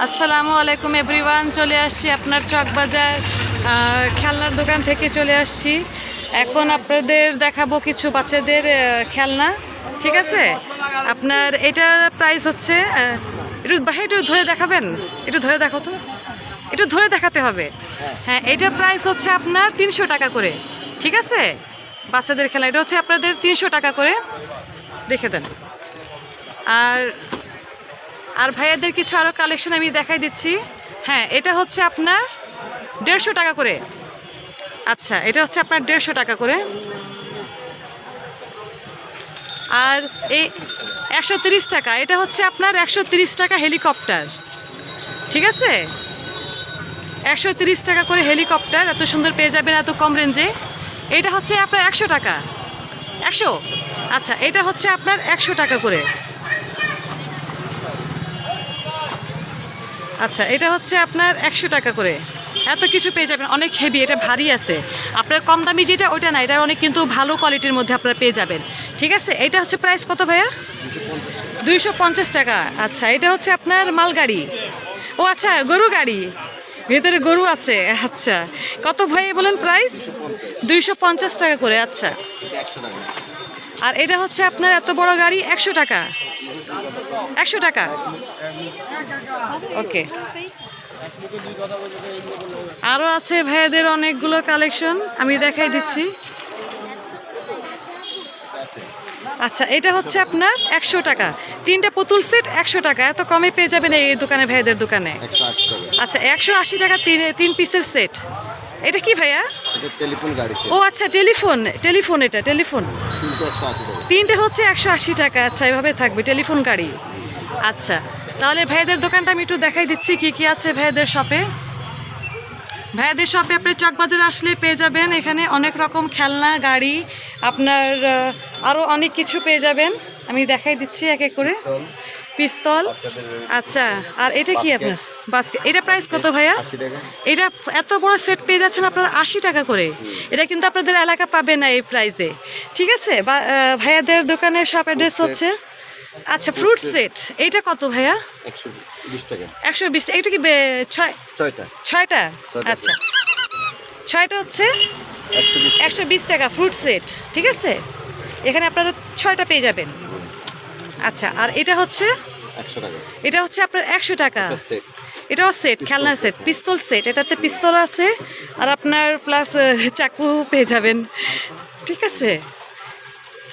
আসসালামু আলাইকুম এভরিওয়ান, চলে আসছি আপনার চকবাজার খেলনার দোকান থেকে চলে আসছি। এখন আপনাদের দেখাবো কিছু বাচ্চাদের খেলনা, ঠিক আছে? আপনার এটা প্রাইস হচ্ছে একটু ভাই, একটু ধরে দেখাবেন? একটু ধরে দেখো তো। একটু ধরে দেখাতে হবে। হ্যাঁ এটার প্রাইস হচ্ছে আপনার তিনশো টাকা করে, ঠিক আছে? বাচ্চাদের খেলা এটা হচ্ছে আপনাদের তিনশো টাকা করে। রেখে দেন। আর আর ভাইয়াদের কিছু আরও কালেকশন আমি দেখাই দিচ্ছি। হ্যাঁ এটা হচ্ছে আপনার দেড়শো টাকা করে। আচ্ছা এটা হচ্ছে আপনার দেড়শো টাকা করে। আর এই একশো টাকা, এটা হচ্ছে আপনার একশো টাকা হেলিকপ্টার। ঠিক আছে? একশো টাকা করে হেলিকপ্টার, এত সুন্দর পেয়ে যাবেন, এত কম রেঞ্জে। এটা হচ্ছে আপনার একশো টাকা। একশো? আচ্ছা এটা হচ্ছে আপনার একশো টাকা করে। আচ্ছা এটা হচ্ছে আপনার একশো টাকা করে। এত কিছু পেয়ে যাবেন, অনেক হেভি এটা ভারী আছে। আপনার কম দামি যেটা, ওইটা না এটা অনেক কিন্তু ভালো কোয়ালিটির মধ্যে আপনারা পেয়ে যাবেন। ঠিক আছে? এটা হচ্ছে প্রাইস কত ভাইয়া? দুইশো পঞ্চাশ টাকা। আচ্ছা এটা হচ্ছে আপনার মালগাড়ি। ও আচ্ছা গরু গাড়ি। ভেতরে গরু আছে আচ্ছা। কত ভাই, বলেন প্রাইস দুইশো পঞ্চাশ টাকা করে আচ্ছা। আর এটা হচ্ছে আপনার এত বড় গাড়ি, একশো টাকা। একশো টাকা? ওকে। আরও আছে ভাইয়াদের অনেকগুলো কালেকশন আমি দেখাই দিচ্ছি। আচ্ছা এটা হচ্ছে আপনার একশো টাকা। তিনটা পুতুল সেট একশো টাকা এত কমে পেয়ে যাবেন এই দোকানে ভাইয়াদের দোকানে। আচ্ছা একশো আশি টাকা তিন তিন পিসের সেট। এটা কি ভাইয়া? ও আচ্ছা টেলিফোন টেলিফোন এটা টেলিফোন। তিনটে হচ্ছে একশো আশি টাকা। আচ্ছা এভাবে থাকবে, টেলিফোন গাড়ি। আচ্ছা তাহলে ভাইদের দোকানটা আমি একটু দেখাই দিচ্ছি, কি কি আছে ভাইদের শপে। ভাইদের শপে আপনি চকবাজার আসলে পেয়ে যাবেন, এখানে অনেক রকম খেলনা, গাড়ি, আপনার আরও অনেক কিছু পেয়ে যাবেন। আমি দেখাই দিচ্ছি এক এক করে। পিস্তল? আচ্ছা আর এটা কি আপনার? বাস্কেট। এটা প্রাইস কত ভাইয়া? এটা এত বড় সেট পেয়ে যাচ্ছেন আপনার আশি টাকা করে। এটা কিন্তু আপনাদের এলাকা পাবে না এই প্রাইসে ঠিক আছে? বা ভাইয়াদের দোকানের শপ অ্যাড্রেস হচ্ছে? আচ্ছা ফ্রুট সেট এইটা কত ভাইয়া? একশো বিশ এটা কি ছয়টা। ছয়টা? আচ্ছা। ছয়টা হচ্ছে? একশো বিশ টাকা। ফ্রুট সেট ঠিক আছে? এখানে আপনারা ছয়টা পেয়ে যাবেন। আচ্ছা আর এটা হচ্ছে? এটা হচ্ছে আপনার একশো টাকা। এটাও সেট খেলনার সেট পিস্তল সেট এটাতে পিস্তল আছে আর আপনার প্লাস চাকু পেয়ে যাবেন। ঠিক আছে?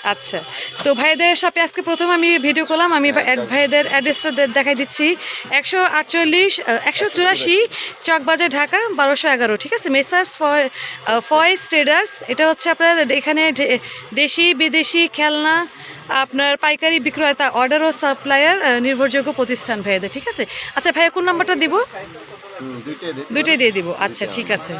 আচ্ছা তো ভাইদের সাথে আজকে প্রথম আমি ভিডিও করলাম আমি ভা- ভাইদের অ্যাড্রেসটা দেখাই দিচ্ছি। একশো আটচল্লিশ একশো চুরাশি। চকবাজার ঢাকা বারোশো এগারো। ঠিক আছে? মেসার্স ফয় ফয়েস ট্রেডার্স এটা হচ্ছে আপনার এখানে দেশি বিদেশি খেলনা আপনার পাইকারি বিক্রয়তা অর্ডার ও সাপ্লায়ার নির্ভরযোগ্য প্রতিষ্ঠান ভাইয়াদের ঠিক আছে? আচ্ছা ভাইয়া কোন নাম্বারটা দিব? দুইটাই দিয়ে দিব। আচ্ছা ঠিক আছে।